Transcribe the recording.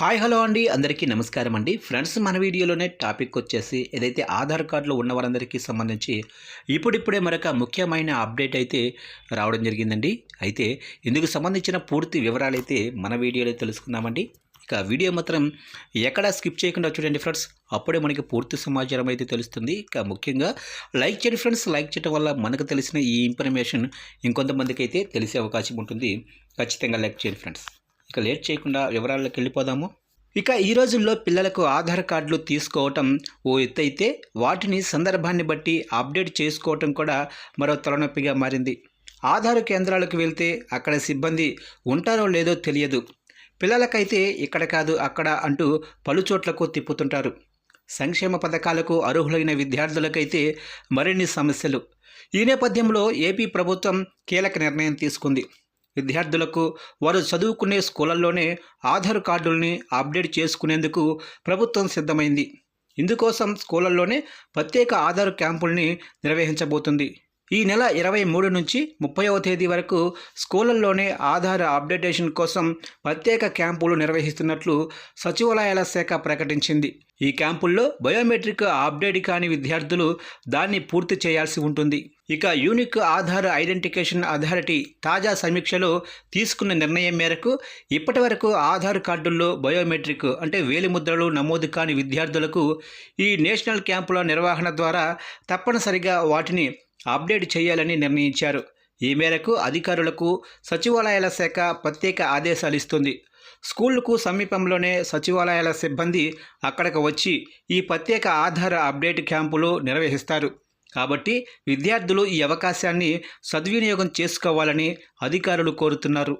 Hi hello అండి. అందరికీ నమస్కారం అండి. ఫ్రెండ్స్ మన వీడియోలోనే టాపిక్ వచ్చేసి ఏదైతే ఆధార్ కార్డులో ఉన్న వారందరికీ సంబంధించి ఇప్పుడిప్పుడే మరొక ముఖ్యమైన అప్డేట్ అయితే రావడం జరిగిందండి. అయితే ఇందుకు సంబంధించిన పూర్తి వివరాలు అయితే మన వీడియోలో తెలుసుకుందామండి. ఇక వీడియో మాత్రం ఎక్కడా స్కిప్ చేయకుండా చూడండి ఫ్రెండ్స్. అప్పుడే మనకి పూర్తి సమాచారం అయితే తెలుస్తుంది. ఇక ముఖ్యంగా లైక్ చేయండి ఫ్రెండ్స్. లైక్ చేయడం వల్ల మనకు తెలిసిన ఈ ఇన్ఫర్మేషన్ ఇంకొంతమందికి అయితే తెలిసే అవకాశం ఉంటుంది. ఖచ్చితంగా లైక్ చేయండి ఫ్రెండ్స్. ఇక లేట్ చేయకుండా వివరాల్లోకి వెళ్ళిపోదాము. ఇక ఈ రోజుల్లో పిల్లలకు ఆధార్ కార్డులు తీసుకోవటం ఓ ఎత్తైతే వాటిని సందర్భాన్ని బట్టి అప్డేట్ చేసుకోవటం కూడా మరో తలనొప్పిగా మారింది. ఆధార్ కేంద్రాలకు వెళ్తే అక్కడ సిబ్బంది ఉంటారో లేదో తెలియదు. పిల్లలకైతే ఇక్కడ కాదు అక్కడ అంటూ పలుచోట్లకు తిప్పుతుంటారు. సంక్షేమ పథకాలకు అర్హులైన విద్యార్థులకైతే మరిన్ని సమస్యలు. ఈ నేపథ్యంలో ఏపీ ప్రభుత్వం కీలక నిర్ణయం తీసుకుంది. విద్యార్థులకు వారు చదువుకునే స్కూళ్ళల్లోనే ఆధార్ కార్డుల్ని అప్డేట్ చేసుకునేందుకు ప్రభుత్వం సిద్ధమైంది. ఇందుకోసం స్కూళ్ళల్లోనే ప్రత్యేక ఆధార్ క్యాంపుల్ని నిర్వహించబోతుంది. ఈ నెల ఇరవై మూడు నుంచి ముప్పైవ తేదీ వరకు స్కూళ్ళల్లోనే ఆధార్ అప్డేటేషన్ కోసం ప్రత్యేక క్యాంపులు నిర్వహిస్తున్నట్లు సచివాలయాల శాఖ ప్రకటించింది. ఈ క్యాంపుల్లో బయోమెట్రిక్ అప్డేట్ కాని విద్యార్థులు దాన్ని పూర్తి చేయాల్సి ఉంటుంది. ఇక యూనిక్ ఆధార్ ఐడెంటిఫికేషన్ అథారిటీ తాజా సమీక్షలో తీసుకున్న నిర్ణయం మేరకు ఇప్పటి వరకు ఆధార్ కార్డుల్లో బయోమెట్రిక్ అంటే వేలిముద్రలు నమోదు కాని విద్యార్థులకు ఈ నేషనల్ క్యాంపుల నిర్వహణ ద్వారా తప్పనిసరిగా వాటిని అప్డేట్ చేయాలని నిర్ణయించారు. ఈ మేరకు అధికారులకు సచివాలయాల శాఖ ప్రత్యేక ఆదేశాలు ఇస్తుంది. స్కూళ్ళకు సమీపంలోనే సచివాలయాల సిబ్బంది అక్కడికి వచ్చి ఈ ప్రత్యేక ఆధార అప్డేట్ క్యాంపులు నిర్వహిస్తారు. కాబట్టి విద్యార్థులు ఈ అవకాశాన్ని సద్వినియోగం చేసుకోవాలని అధికారులు కోరుతున్నారు.